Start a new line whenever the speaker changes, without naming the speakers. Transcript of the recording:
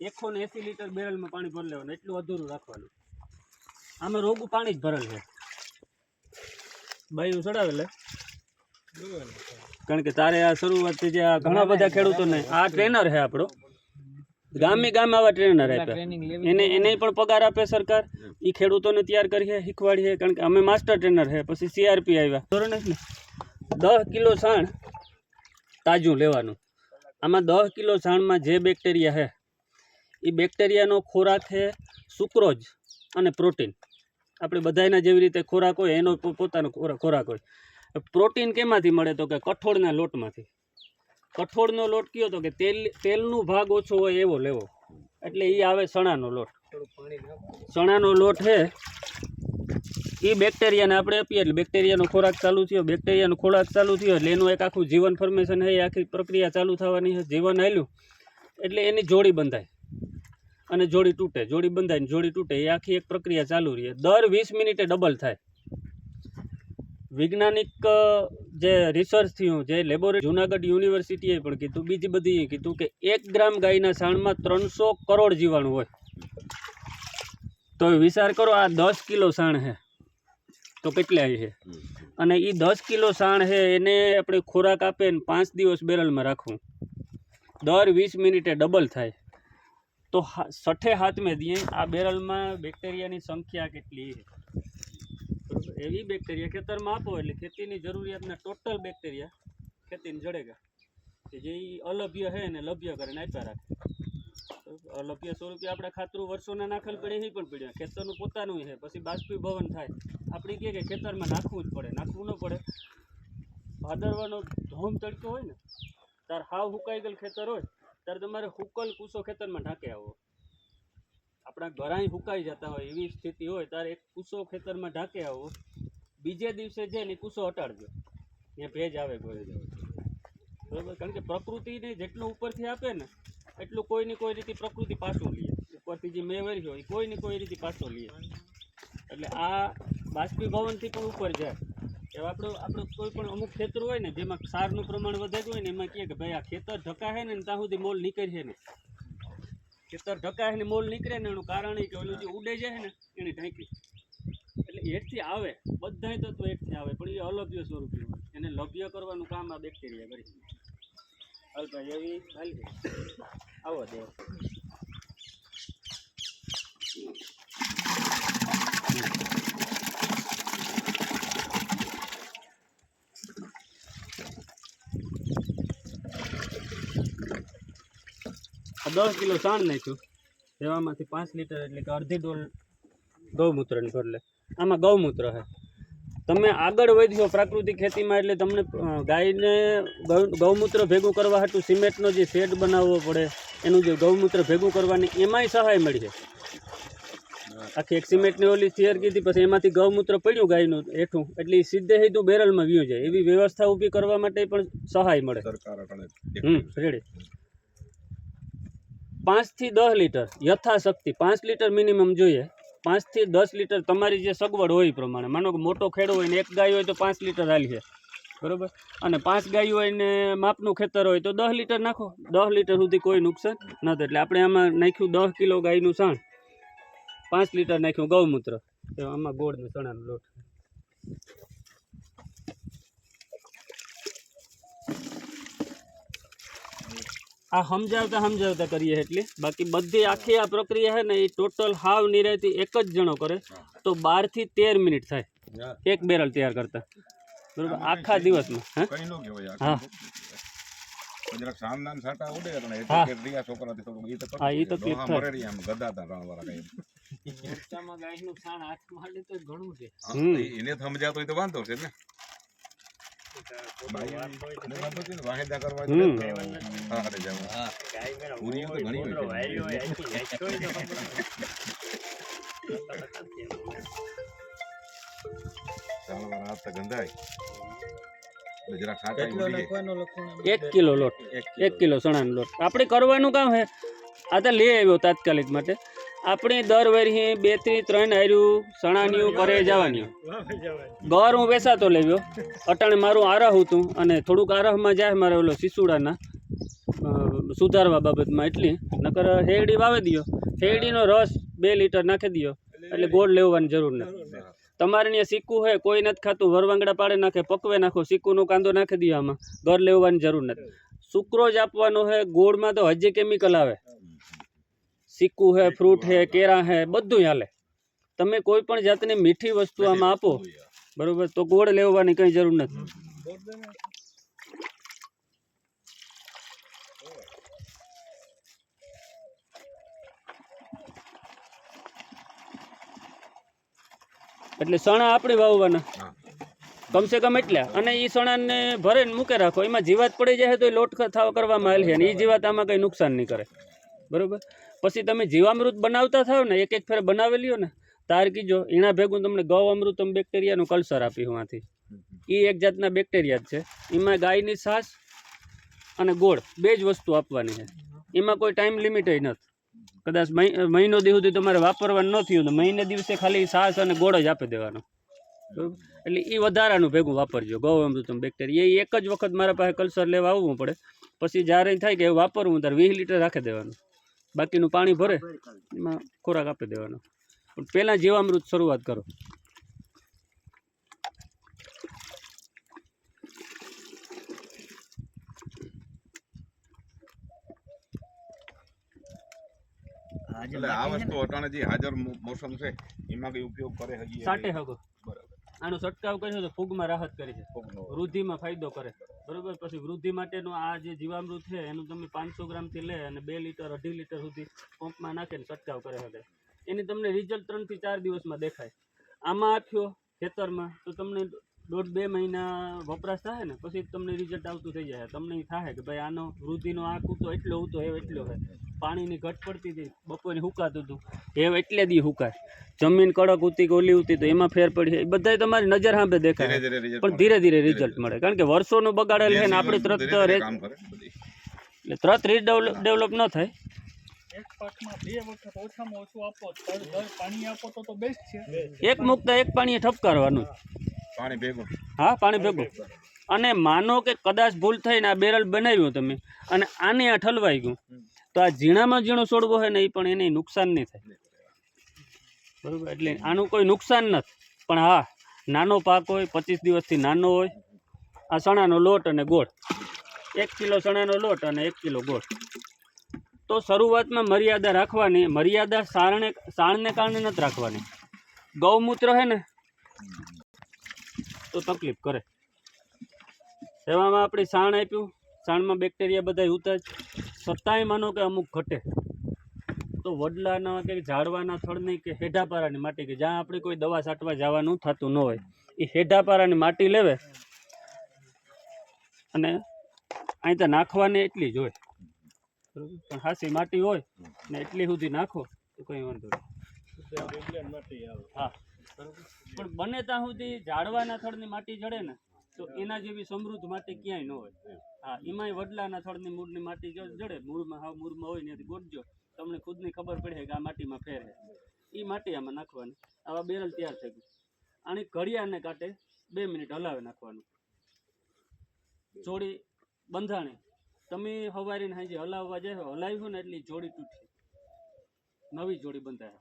એકસો ને એસી લીટર બેરલમાં પાણી ભરી લેવાનું એટલું અધૂરું રાખવાનું. આમાં રોગું પાણી જ ભરેલ છે. બાયું ચડાવેલ કારણ કે તારે આ શરૂઆતથી જે આ ઘણા બધા ખેડૂતોને આ ટ્રેનર છે આપણો. ગામે ગામે આવા ટ્રેનર આપ્યા. એને એને પણ પગાર આપે સરકાર. એ ખેડૂતોને તૈયાર કરીએ શીખવાડીએ કારણ કે અમે માસ્ટર ટ્રેનર છે પછી સીઆરપી આવ્યા. ધોરણ ને દસ કિલો છાણ તાજું લેવાનું. આમાં દસ કિલો છાણમાં જે બેક્ટેરિયા છે એ બેક્ટેરિયાનો ખોરાક છે સુક્રોજ અને પ્રોટીન. આપણે બધાયના જેવી રીતે ખોરાક હોય, એનો પોતાનો ખોરાક હોય. પ્રોટીન કેમાંથી મળે તો કે કઠોળના લોટમાંથી? કઠોળનો લોટ કયો તો કે તેલ, તેલનું ભાગ ઓછો હોય એવો લેવો. એટલે એ આવે ચણાનો લોટ. ચણાનો લોટ છે. એ બેક્ટેરિયાને આપણે આપીએ એટલે બેક્ટેરિયાનો ખોરાક ચાલુ થયો. બેક્ટેરિયાનો ખોરાક ચાલુ થયો એટલે એનું એક આખું જીવન ફોર્મેશન છે. આખી પ્રક્રિયા ચાલુ થવાની છે. જીવન આવ્યું એટલે એની જોડી બંધાય. અને જોડી તૂટે, જોડી બંધાઈને જોડી તૂટે, એ આખી એક પ્રક્રિયા ચાલુ રહે. દર વીસ મિનિટે ડબલ થાય. વૈજ્ઞાનિક જે રિસર્ચ થયું, જે લેબોરેટરી જુનાગઢ યુનિવર્સિટીએ પણ કીધું, બીજી બધી કીધું કે એક ગ્રામ ગાયના છાણમાં ત્રણસો કરોડ જીવાણુ હોય. તો વિચાર કરો, આ દસ કિલો સાણ છે. તો કેટલા છે? અને એ દસ કિલો સાણ છે, એને આપણે ખોરાક આપે ને પાંચ દિવસ બેરલમાં રાખવું. દર વીસ મિનિટે ડબલ થાય. તો હા- હાથ મેં દઈએ આ બેરલમાં બેક્ટેરિયાની સંખ્યા કેટલી છે? એવી બેક્ટેરિયા ખેતરમાં આપો, એટલે ખેતીની જરૂરિયાતના ટોટલ બેક્ટેરિયા ખેતીને જડેગા. કે જે અલભ્ય છે ને લભ્ય કરીને આપ્યા રાખે. અલભ્ય સ્વરૂપે આપણે ખાતરું વર્ષોના નાખેલ પડે એ પણ પડ્યા. ખેતરનું પોતાનું છે, પછી બાષ્પીભવન થાય. આપણે કહે કે ખેતરમાં નાખવું જ પડે, નાખવું ન પડે. ભાદરવાનો ધોમ તડકો હોય ને, તાર હાવ હુકાઈ ગયેલ ખેતર હોય. ત્યારે તમારે હુકલ કૂસો ખેતરમાં ઢાંકે આવો. આપણા ઘરાય હુકાઈ જતા હોય એવી સ્થિતિ હોય ત્યારે એક કૂસો ખેતરમાં ઢાંકે આવો. બીજે દિવસે છે ને કૂસો હટાડજો. ત્યાં ભેજ આવે કોઈ બરાબર? કારણ કે પ્રકૃતિને જેટલું ઉપરથી આપે ને, એટલું કોઈને કોઈ રીતે પ્રકૃતિ પાછું લે. ઉપરથી જે મેં હોય એ કોઈ કોઈ રીતે પાછો લે. એટલે આ બાષ્પીભવનથી પણ ઉપર જાય. એવા આપણું આપણું કોઈ પણ અમુક ખેતર હોય ને, જેમાં ક્ષારનું પ્રમાણ વધે હોય ને, એમાં કહે કે ભાઈ આ ખેતર ઢકાશે ને ત્યાં સુધી મોલ નીકળશે ને. ખેતર ઢકાશે ને, મોલ નીકળે ને, એનું કારણ એ કે ઓલું જે ઉડે જાય ને, એને ઢાંકી. એટલે હેઠથી આવે. બધાય તત્વો હેઠથી આવે, પણ એ અલભ્ય સ્વરૂપે હોય. એને લભ્ય કરવાનું કામ આ બેક્ટેરિયા કરી હાલ ભાઈ એવી આવો દે દસ કિલો છાણ નાખ્યું. તેવામાંથી પાંચ લીટર એટલે કે અડધી ડોલ ગૌમૂત્રની ભરલે આમાં ગૌમૂત્ર છે તમે આગળ વધ્યો પ્રાકૃતિક ખેતીમાં એટલે તમને ગાયને ગૌમૂત્ર ભેગું કરવા હાટું સિમેન્ટનો જે શેડ બનાવવો પડે એનું જે ગૌમૂત્ર ભેગું કરવાની એમાંય સહાય મળી છે આખી એક સિમેન્ટની ઓલી થિયર કીધી પછી એમાંથી ગૌમૂત્ર પડ્યું ગાયનું હેઠું. એટલે સીધે સીધું બેરલમાં વ્યૂ જાય. એવી વ્યવસ્થા ઊભી કરવા માટે પણ સહાય મળે. હમ રેડી. પાંચથી દસ લીટર, યથાશક્તિ. પાંચ લીટર મિનિમમ જોઈએ. પાંચથી દસ લીટર તમારી જે સગવડ હોય એ પ્રમાણે. માનો કે મોટો ખેડો હોય ને એક ગાય હોય તો પાંચ લીટર હાલી છે. બરોબર? અને પાંચ ગાયો હોય ને માપનું ખેતર હોય તો દસ લીટર નાખો. દસ લીટર સુધી કોઈ નુકસાન નથી એટલે આપણે આમાં નાખ્યું દસ કિલો ગાયનું સાણ. પાંચ લીટર નાખ્યું ગૌમૂત્ર. આમાં ગોળ ને ચણાનો લોટ. આ સમજાવતા સમજાવતા કરીએ એટલે. બાકી બધી આખી આ પ્રક્રિયા છે ને એ ટોટલ હાવ નિરાયતી એક જ જણો કરે. તો બારથી તેર મિનિટ થાય. એક બેરલ તૈયાર કરતા. બરોબર? આખા દિવસમાં હા?
તકલીફ
થાય.
એને સમજાતો હોય તો વાંધો છે ને.
એક કિલો લોટ, એક કિલો ચણાનો લોટ. આપણે કરવાનું કામ છે આ તો લઈ આવ્યો તાત્કાલિક માટે. આપણે દર વર્ષે બેથી ત્રણ હાર્યું ચણાની કરે જવાની. ઘર હું વેસાતો લેવ્યો અટાણે મારું આરહ હતું અને થોડુંક આરહમાં જાય મારે ઓલો શિશુડાના સુધારવા બાબતમાં એટલી. નકર શેરડી વાવી દો શેરડીનો રસ બે લીટર નાખી દો એટલે ગોળ લેવાની જરૂર નથી. તમારે ત્યાં સિક્કું હોય, કોઈ નથી ખાતું, વરવાંગડા પાડે નાખે, પકવે નાખો સિક્કુનો કાંદો નાખી દો આમાં. ઘર લેવાની જરૂર નથી. સુક્રોજ આપવાનો હોય, ગોળમાં તો હજી કેમિકલ આવે. સિક્કું હે ફ્રૂટ હે કેરા હે. બધું હાલે. તમે કોઈ પણ જાતની મીઠી વસ્તુ આમાં આપો. બરોબર તો ગોળ લેવાની કંઈ જરૂર નથી. એટલે ચણા આપણે વાવવાના. કમસે કમ એટલા. અને એ સણાને ભરે ને મૂકે રાખો. એમાં જીવાત પડી જાય તો એ લોટ થાવ કરવામાં આવેલી છે ને એ જીવાત આમાં કંઈ નુકસાન નહીં કરે. બરોબર? પછી તમે જીવામૃત બનાવતા થાવ ને એક એક ફેર બનાવેલી લ્યો ને, તાર કીજો, એના ભેગું તમને ગૌ અમૃતમ બેક્ટેરિયાનું કલ્ચર આપ્યું હોવાથી એ એક જાતના બેક્ટેરિયા જ છે. એમાં ગાયની છાશ અને ગોળ, બે જ વસ્તુ આપવાની છે. એમાં કોઈ ટાઈમ લિમિટ નથી. કદાચ મહિ- મહિનો દી સુધી તમારે વાપરવાનું ન થયું મહિને દિવસે ખાલી છાશ અને ગોળ જ આપી દેવાનો. એટલે એ વધારાનું ભેગું વાપરજો, ગૌ અમૃતમ બેક્ટેરિયા. એ એક જ વખત મારા પાસે કલ્ચર લેવા આવવું પડે. પછી જ્યારે થાય કે વાપરવું ત્યારે વીસ લીટર રાખી દેવાનું. બાકીનું પાણી ભરે એમાં ખોરાક આપી દેવાનો. પણ પહેલાં જીવામૃત શરૂઆત કરો.
એટલે આ વસ્તુ અટાણે જે હાજર મોસમ છે એમાં કઈ ઉપયોગ કરે હજી
સાટે હગો.
બરાબર.
આનો છંટકાવ કર્યો તો ફૂગમાં રાહત કરી છે.
ફૂગનો.
વૃદ્ધિમાં ફાયદો કરે. બરોબર? પછી વૃદ્ધિ માટેનું આ જે જીવામૃત છે, એનું તમે પાંચસો ગ્રામથી લે અને બે લીટર, અઢી લીટર સુધી પંપમાં નાખીને છંટકાવ કરે શકે એની તમને રિઝલ્ટ ત્રણથી ચાર દિવસમાં દેખાય. આમાં આપ્યો ખેતરમાં, તો તમને દોઢ બે મહિના વપરાશ થાય ને, પછી તમને રિઝલ્ટ આવતું થઈ જાય. તમને થાય કે ભાઈ આનો વૃદ્ધિનો આ કૂતો એટલો હતો એવો એટલો છે પાણીની ઘટ પડતી હતી. બપોરે હુકાતું હતું. એ એટલે દી હુકાય. જમીન કડક ઉતી કે ઓલી ઉતી તો એમાં ફેર પડી એ બધાય તમારી નજર સામે દેખાય. પણ ધીરે ધીરે રિઝલ્ટ મળે. કારણ કે વર્ષોનું બગાડેલ છે ને આપણે તરત. એટલે તરત રીડેવલપ ન થાય.
એક પાકમાં બે વખત ઓછામાં ઓછું આપો દર દર પાણી આપો તો તો બેસ્ટ છે.
એક મુકતા એક પાણીએ ઠપકારવાનું.
પાણી ભેગું.
હા પાણી ભેગું. અને માનો કે કદાચ ભૂલ થઈને આ બેરલ બનાવ્યું તમે અને આને આ ઠલવાઈ ગયું. તો આ ઝીણામાં ઝીણો છોડવો હોય ને એ પણ એને નુકસાન નહીં થાય. બરોબર? એટલે આનું કોઈ નુકસાન નથી. પણ હા નાનો પાક હોય પચીસ દિવસથી નાનો હોય આ ચણાનો લોટ અને ગોળ. એક કિલો ચણાનો લોટ અને એક કિલો ગોળ. તો શરૂઆતમાં મર્યાદા રાખવાની મર્યાદા સારણે સાણને કારણે નથી રાખવાની. ગૌમૂત્ર હે ને તો તકલીફ કરે. એવામાં આપણે સાણ આપ્યું. સાણમાં બેક્ટેરિયા બધા ઉતર. છતાંય માનો કે અમુક ઘટે. તો વડલાના કે ઝાડવાના થડની કે હેઢાપારાની માટી કે જ્યાં આપણે કોઈ દવા છાંટવા જવાનું થતું ન હોય, એ હેઢાપારાની માટી લેવે અને અહીં તો નાખવાની એટલી જ હોય. પણ હાસી માટી હોય ને એટલી સુધી નાખો તો કંઈ વાંધો નહીં. હા. પણ બને ત્યાં સુધી ઝાડવાના થળની માટી જડે ને તો એના જેવી સમૃદ્ધ માટી ક્યાંય ન હોય. હા એમાંય વડલાના થળની મૂળની માટી જો જડે મૂળમાં હાવ મૂળમાં હોય ત્યાંથી ગોઠજો. તમને ખુદની ખબર પડે કે આ માટીમાં ફેર છે. એ માટી આમાં નાખવાની. આવા બેરલ તૈયાર થઈ ગયું. આની ઘડિયાળને કાંટે બે મિનિટ હલાવી નાખવાનું. જોડી બંધાણી. તમે હવારીને હાજી હલાવવા જાય હલાવ્યું ને એટલી જોડી તૂટી. નવી જોડી બંધાય.